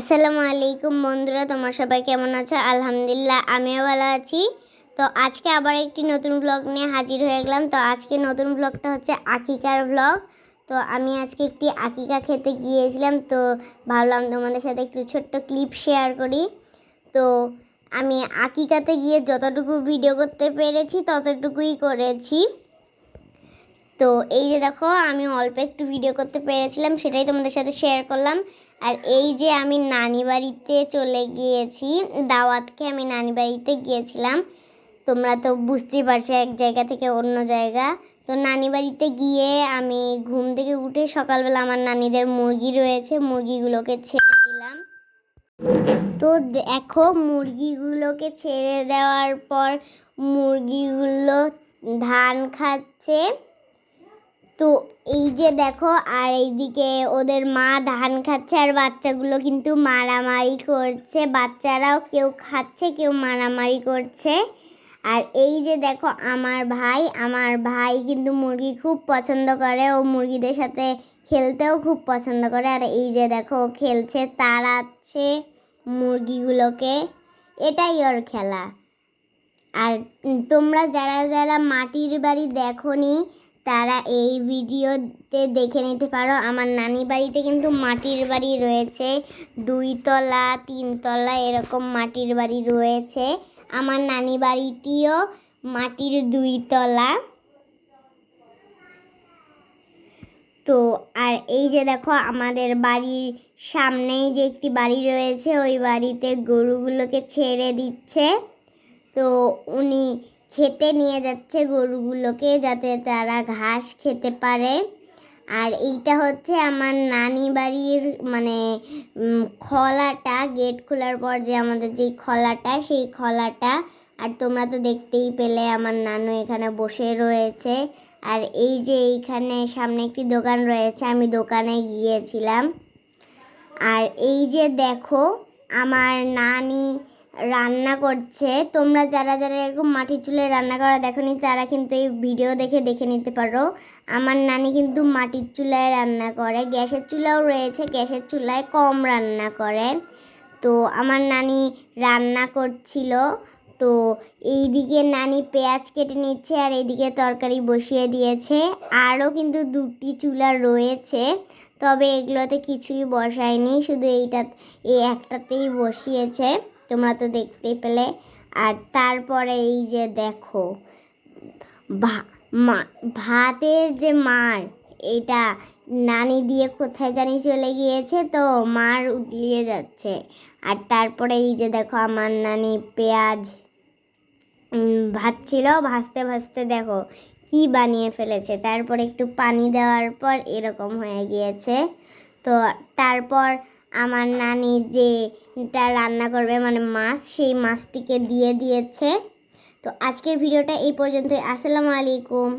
আসসালামু আলাইকুম বন্ধুরা, তোমার সবাই কেমন আছো? আলহামদুলিল্লাহ, আমিও ভালো আছি। তো আজকে আবার একটি নতুন ব্লগ নিয়ে হাজির হয়ে গেলাম। তো আজকে নতুন ব্লগটা হচ্ছে আকিকার ব্লগ তো আমি আজকে একটি আকিকা খেতে গিয়েছিলাম। তো ভাবলাম তোমাদের সাথে একটু ছোট্ট ক্লিপ শেয়ার করি। তো আমি আকিকাতে গিয়ে যতটুকু ভিডিও করতে পেরেছি, ততটুকুই করেছি। তো এই যে দেখো, আমি অল্প একটু ভিডিও করতে পেরেছিলাম, সেটাই তোমাদের সাথে শেয়ার করলাম। আর এই যে আমি নানি বাড়িতে চলে গিয়েছি, দাওয়াতকে আমি নানি বাড়িতে গিয়েছিলাম। তোমরা তো বুঝতেই পারছ, এক জায়গা থেকে অন্য জায়গা। তো নানি বাড়িতে গিয়ে আমি ঘুম থেকে উঠে সকালবেলা আমার নানিদের মুরগি রয়েছে, মুরগিগুলোকে ছেড়ে দিলাম। তো দেখো, মুরগিগুলোকে ছেড়ে দেওয়ার পর মুরগিগুলো ধান খাচ্ছে। তো এই যে দেখো, আর এইদিকে ওদের মা ধান খাচ্ছে আর বাচ্চাগুলো কিন্তু মারামারি করছে। বাচ্চারাও কেউ খাচ্ছে, কেউ মারামারি করছে। আর এই যে দেখো আমার ভাই আমার ভাই কিন্তু মুরগি খুব পছন্দ করে। ও মুরগিদের সাথে খেলতেও খুব পছন্দ করে। আর এই যে দেখো, ও খেলছে, তাড়াচ্ছে মুরগিগুলোকে। এটাই ওর খেলা। আর তোমরা যারা যারা মাটির বাড়ি দেখোনি তারা এই ভিডিওতে দেখে নিতে পারো। আমার নানি বাড়িতে কিন্তু মাটির বাড়ি রয়েছে। দুই তলা তিনতলা এরকম মাটির বাড়ি রয়েছে। আমার নানি বাড়িটিও মাটির দুই তলা তো, আর এই যে দেখো, আমাদের বাড়ির সামনেই যে একটি বাড়ি রয়েছে, ওই বাড়িতে গরুগুলোকে ছেড়ে দিচ্ছে। তো, উনি খেতে নিয়ে যাচ্ছে গরুগুলোকে যাতে তারা ঘাস খেতে পারে। আর এইটা হচ্ছে আমার নানি বাড়ির মানে খলাটা, গেট খোলার পর যে আমাদের যে খলাটা, সেই খলাটা। আর তোমরা তো দেখতেই পেলে আমার নানু এখানে বসে রয়েছে। আর এই যে এইখানে সামনে একটি দোকান রয়েছে, আমি দোকানে গিয়েছিলাম। আর এই যে দেখো, আমার নানি রান্না করছে, তোমরা যারা যারা এরকম মাটির চুলে রান্না করা দেখোনি, তারা কিন্তু এই ভিডিও দেখে দেখে নিতে পারো। আমার নানি কিন্তু মাটির চুলায় রান্না করে, গ্যাসের চুলাও রয়েছে, গ্যাসের চুলায় কম রান্না করে। তো আমার নানি রান্না করছিল, তো এইদিকে নানি পেঁয়াজ কেটে নিচ্ছে আর এইদিকে তরকারি বসিয়ে দিয়েছে। আরও কিন্তু দুটি চুলা রয়েছে, তবে এগুলোতে কিছুই বসায়নি, শুধু এইটা, এই একটাতেই বসিয়েছে। তোমরা তো দেখতেই পেলে। আর তারপরে এই যে দেখো ভাতের যে মার, এটা নানি দিয়ে কোথায় জানি চলে গিয়েছে তো মার উতলিয়ে যাচ্ছে। আর তারপরে এই যে দেখো আমার নানি পেঁয়াজ ভাজছিল, ভাজতে ভাজতে দেখো কি বানিয়ে ফেলেছে। তারপর একটু পানি দেওয়ার পর এরকম হয়ে গিয়েছে। তো তারপর আমার নানি যে এটা রান্না করবে মানে মাছ, সেই মাছটিকে দিয়ে দিয়েছে। তো আজকের ভিডিওটা এই পর্যন্তই। আসসালামু আলাইকুম।